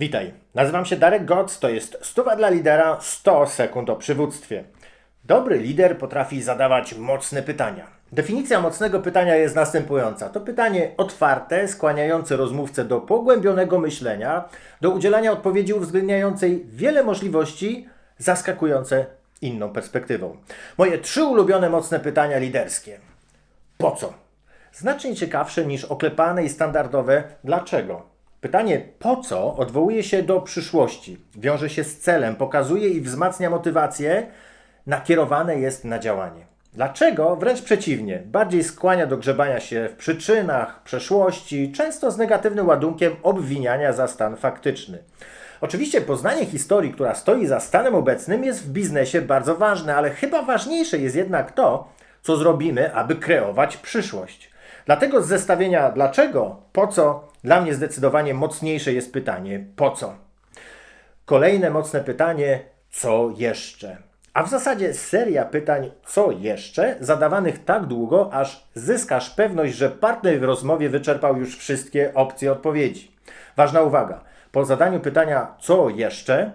Witaj, nazywam się Darek Goc, to jest Stuwa dla lidera 100 sekund o przywództwie. Dobry lider potrafi zadawać mocne pytania. Definicja mocnego pytania jest następująca. To pytanie otwarte, skłaniające rozmówcę do pogłębionego myślenia, do udzielania odpowiedzi uwzględniającej wiele możliwości, zaskakujące inną perspektywą. Moje trzy ulubione mocne pytania liderskie. Po co? Znacznie ciekawsze niż oklepane i standardowe dlaczego. Pytanie po co odwołuje się do przyszłości, wiąże się z celem, pokazuje i wzmacnia motywację, nakierowane jest na działanie. Dlaczego? Wręcz przeciwnie, bardziej skłania do grzebania się w przyczynach, przeszłości, często z negatywnym ładunkiem obwiniania za stan faktyczny. Oczywiście poznanie historii, która stoi za stanem obecnym, jest w biznesie bardzo ważne, ale chyba ważniejsze jest jednak to, co zrobimy, aby kreować przyszłość. Dlatego z zestawienia dlaczego, po co, dla mnie zdecydowanie mocniejsze jest pytanie po co. Kolejne mocne pytanie co jeszcze? A w zasadzie seria pytań co jeszcze, zadawanych tak długo, aż zyskasz pewność, że partner w rozmowie wyczerpał już wszystkie opcje odpowiedzi. Ważna uwaga. Po zadaniu pytania co jeszcze,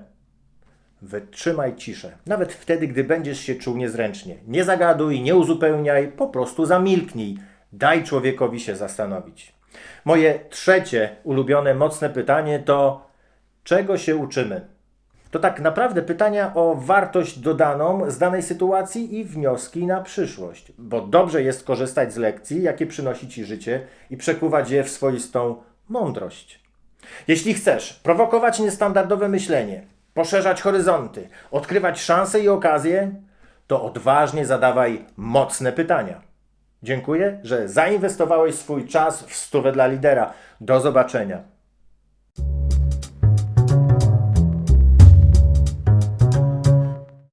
Wytrzymaj ciszę. Nawet wtedy, gdy będziesz się czuł niezręcznie. Nie zagaduj, nie uzupełniaj, po prostu zamilknij. Daj człowiekowi się zastanowić. Moje trzecie ulubione, mocne pytanie to: czego się uczymy? To tak naprawdę pytania o wartość dodaną z danej sytuacji i wnioski na przyszłość. Bo dobrze jest korzystać z lekcji, jakie przynosi ci życie i przekuwać je w swoistą mądrość. Jeśli chcesz prowokować niestandardowe myślenie, poszerzać horyzonty, odkrywać szanse i okazje, to odważnie zadawaj mocne pytania. Dziękuję, że zainwestowałeś swój czas w stówę dla lidera. Do zobaczenia.